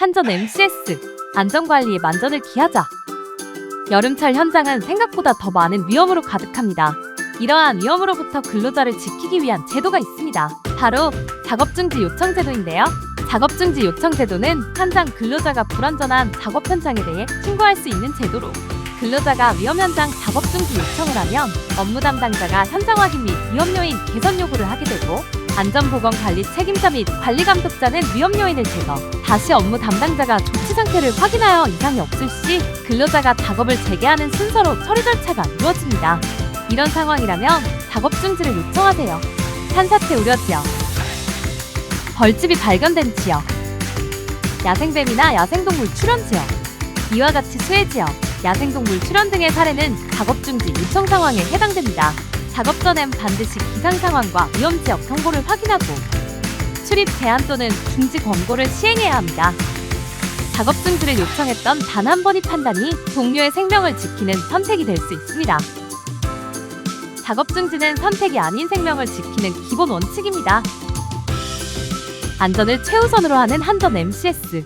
한전 MCS 안전관리에 만전을 기하자. 여름철 현장은 생각보다 더 많은 위험으로 가득합니다. 이러한 위험으로부터 근로자를 지키기 위한 제도가 있습니다. 바로 작업중지 요청 제도인데요. 작업중지 요청 제도는 현장 근로자가 불안전한 작업 현장에 대해 신고할 수 있는 제도로 근로자가 위험 현장 작업 중지 요청을 하면 업무 담당자가 현장 확인 및 위험 요인 개선 요구를 하게 되고 안전보건 관리 책임자 및 관리 감독자는 위험 요인을 제거. 다시 업무 담당자가 조치 상태를 확인하여 이상이 없을 시 근로자가 작업을 재개하는 순서로 처리 절차가 이루어집니다. 이런 상황이라면 작업 중지를 요청하세요. 산사태 우려 지역, 벌집이 발견된 지역, 야생뱀이나 야생동물 출현 지역, 이와 같이 수해 지역, 야생동물 출현 등의 사례는 작업 중지 요청 상황에 해당됩니다. 작업 전엔 반드시 기상 상황과 위험 지역 정보를 확인하고 출입 제한 또는 중지 권고를 시행해야 합니다. 작업 중지를 요청했던 단 한 번의 판단이 동료의 생명을 지키는 선택이 될 수 있습니다. 작업 중지는 선택이 아닌 생명을 지키는 기본 원칙입니다. 안전을 최우선으로 하는 한전 MCS